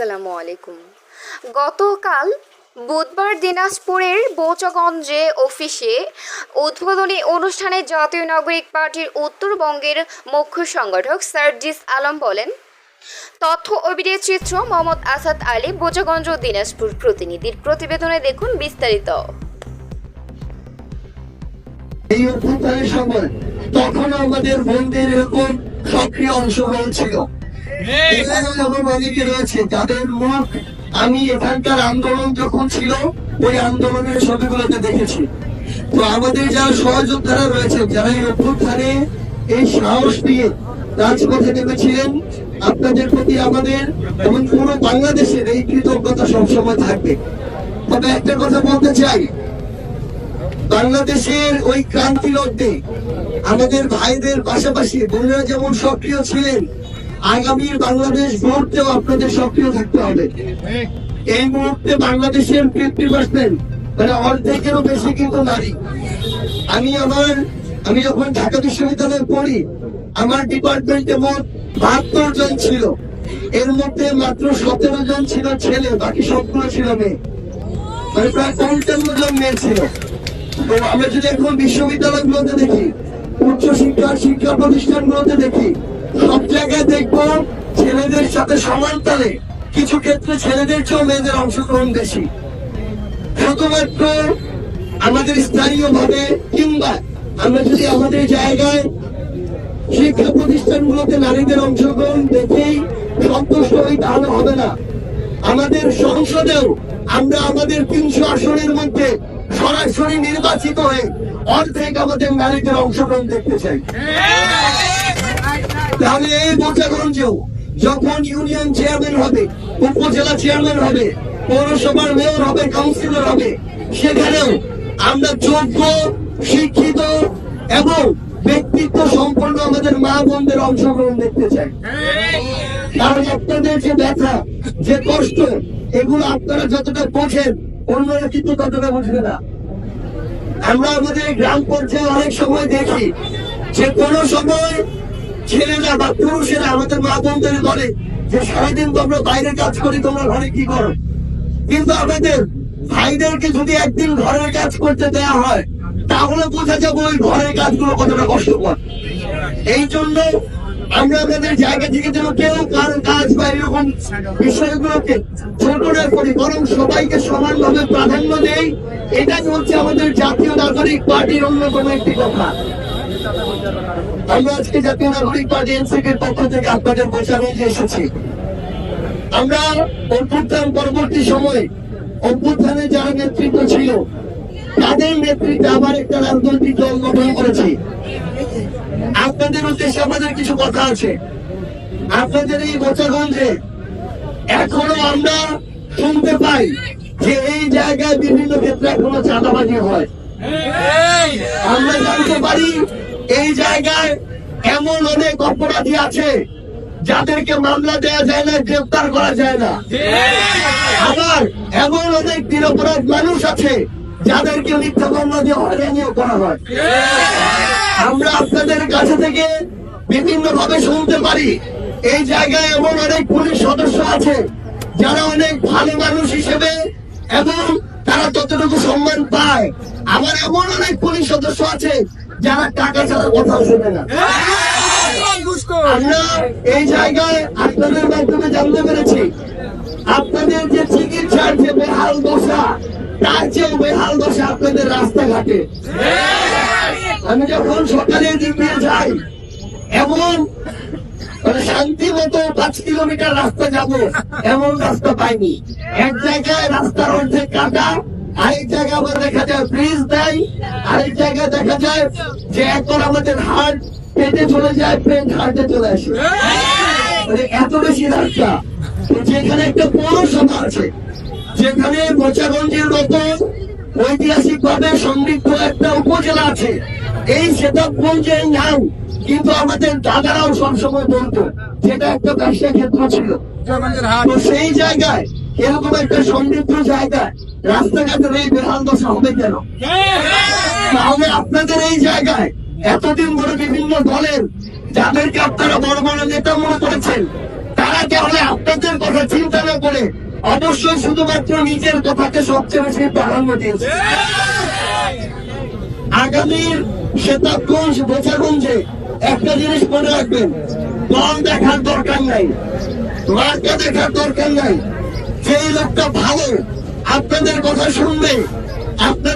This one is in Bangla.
আসসালামু আলাইকুম। গতকাল বুধবার দিনাজপুরের বৌচগঞ্জে অফিসে উদ্বোধনী অনুষ্ঠানে জাতীয় নাগরিক পার্টির উত্তরবঙ্গের মুখ্য সংগঠক সার্জিস আলম বলেন, তথ্য ও চিত্র মোহাম্মদ আসাদ আলী, বোচাগঞ্জ ও দিনাজপুর প্রতিনিধির প্রতিবেদনে দেখুন বিস্তারিত। এই অভ্যুত্থানের সময় তখন আমাদের বন্ধের এরকম সক্রিয় অংশগ্রহণ ছিল। আপনাদের প্রতি আমাদের এবং পুরো বাংলাদেশের এই কৃতজ্ঞতা সবসময় থাকবে। তবে একটা কথা বলতে চাই, বাংলাদেশের ওই ক্রান্তি লগ্নে আমাদের ভাইদের পাশাপাশি বোনেরা যেমন সক্রিয় ছিলেন আগামীর বাংলাদেশ গড়তেও আপনাদের সক্রিয় থাকতে হবে। এই মুহূর্তে বাংলাদেশের ফিফটি পার্সেন্ট মানে অর্ধেকেরও বেশি কিন্তু নারী। আমি আমার, আমি যখন ঢাকা বিশ্ববিদ্যালয়ে পড়ি, আমার ডিপার্টমেন্টে মোট বাহাত্তর জন ছিল। এর মধ্যে মাত্র সতেরো জন ছিল ছেলে, বাকি সবগুলো ছিল মেয়ে। মানে প্রায় পঞ্চান্ন জন মেয়ে ছিল। তো আমরা যদি এখন বিশ্ববিদ্যালয়গুলোতে দেখি উচ্চ শিক্ষা শিক্ষা প্রতিষ্ঠানগুলোতে দেখি, সব জায়গায় দেখব ছেলেদের সাথে সমান তালে। কিছু ক্ষেত্রে ছেলেদের চেয়েও মেয়েদের অংশগ্রহণ বেশি। শুধুমাত্র আমাদের স্থানীয় ভাবে কিংবা আমরা যদি আমাদের জায়গায় শিক্ষা প্রতিষ্ঠানগুলোতে নারীদের অংশগ্রহণ দেখেই সন্তুষ্ট হই তাহলে হবে না। আমাদের সংসদেও আমরা আমাদের তিনশো আসনের মধ্যে সরাসরি নির্বাচিত হয়ে অর্ধেক আমাদের নারীদের অংশগ্রহণ দেখতে চাই। তাহলে এই বোচাগঞ্জেও যখন ইউনিয়ন চেয়ারম্যান হবে, উপজেলা চেয়ারম্যান হবে, পৌরসভার মেয়র হবে, কাউন্সিলর হবে, সেখানেও আমরা যোগ্য, শিক্ষিত এবং ব্যক্তিত্ব সম্পন্ন আমাদের মা বোনদের অংশগ্রহণ দেখতে চাই। কারণ আপনাদের যে ব্যথা, যে কষ্ট, এগুলো আপনারা যতটা বোঝেন, অন্যরা কিন্তু ততটা বুঝবে না। আমরা আমাদের গ্রাম পর্যায়ে অনেক সময় দেখি যে কোনো সময় ছেলেরা বা পুরুষেরা আমাদের মা বোনদের বলে যে সারাদিন তো আমরা বাইরে কাজ করি, তোমরা ঘরে কি করো? কিন্তু আমাদের ভাইদেরকে যদি একদিন ঘরের কাজ করতে দেয়া হয়, তাহলে বোঝা যাবে ওই ঘরের কাজগুলো কতটা কষ্টকর। এই জন্য আমরা আমাদের জায়গা থেকে যেন কেউ কার কাজ বা এরকম বিষয়গুলোকে ছোট করি, বরং সবাইকে সমানভাবে প্রাধান্য দেই, এটাই হচ্ছে আমাদের জাতীয় নাগরিক পার্টির অন্যতম একটি কথা। আমরা আজকে জাতীয় নাগরিক পার্টি এনসিপির পক্ষ থেকে আপনাদের বোঝানোতে এসেছি। আমরা অভ্যুত্থান পরবর্তী সময়ে, অভ্যুত্থানে যারা নেতৃত্ব ছিল, তাদের নেতৃত্বে আবার একটা রাজনৈতিক দল গঠন করেছি। আপনাদের উদ্দেশ্যে আমাদের কিছু কথা আছে। আপনাদের এই গোচাগঞ্জে এখনও আমরা শুনতে পাই যে এই জায়গায় বিভিন্ন ক্ষেত্রে এখনও চাঁদাবাজি হয়। আমরা জানতে পারি এই জায়গায় এমন অনেক অপরাধী আছে যাদেরকে মামলা দেওয়া যায় না গ্রেফতার করা যায় না। আবার এমন অনেক নিরপরাধ মানুষ আছে যাদেরকে মিথ্যা মামলা দিয়ে হয়রানিও করা হয়। কাছে থেকে বিভিন্ন ভাবে শুনতে পারি। এই জায়গায় এমন অনেক পুলিশ সদস্য আছে, যারা অনেক ভালো মানুষ হিসেবে এবং তারা ততটুকু সম্মান পায়। আবার এমন অনেক পুলিশ সদস্য আছে, যারা টাকা ছাড়া কথা শোনে না। এই জায়গায় আপনাদের মাধ্যমে জানতে পেরেছি, আপনাদের যে চিকিৎসার যে বেহাল দশা, তার চেয়েও বেহাল দশা আপনাদের রাস্তাঘাটে। আমি যখন সকালে দিক যাই, এমন মানে শান্তি মতো পাঁচ কিলোমিটার রাস্তা যাব, এমন রাস্তা পাইনি। এক জায়গায় রাস্তার অর্ধেক কাটা, আরেক জায়গায় আবার দেখা যায় ব্রিজ দেয় আরেক জায়গায় দেখা যায় যে এখন আমাদের হার্ট পেটে চলে যায় পেট হার্টে চলে আসে। মানে এত বেশি রাস্তা। যেখানে একটা পৌরসভা আছে, যেখানে মোচাগঞ্জের মতো ঐতিহাসিক ভাবে সমৃদ্ধ একটা উপজেলা আছে এই সেতাবগঞ্জের নাম কিন্তু আমাদের দাদারাও সবসময় বলতো যেটা একটা ব্যবসা ক্ষেত্র ছিল। তো সেই জায়গায় এরকম একটা সমৃদ্ধ জায়গায় রাস্তাঘাটের এই বেহাল দশা হবে কেন? তাহলে আপনাদের এই জায়গায় এতদিন ধরে বিভিন্ন দলের যাদেরকে আপনারা বড় বড় নেতা মনে করেছেন তারা তাহলে আপনাদের কথা চিন্তা না করে করে অবশ্যই শুধুমাত্র নিজের কথাকে সবচেয়ে বেশি প্রাধান্য দিয়েছে? আগামীর শ্বেতাবগঞ্জ বোচাগঞ্জে একটা জিনিস মনে রাখবেন, দল দেখার দরকার নাই, মার্কা দেখার দরকার নাই। যে লোকটা ভালো, আপনাদের কথা শুনবে, আপনাদের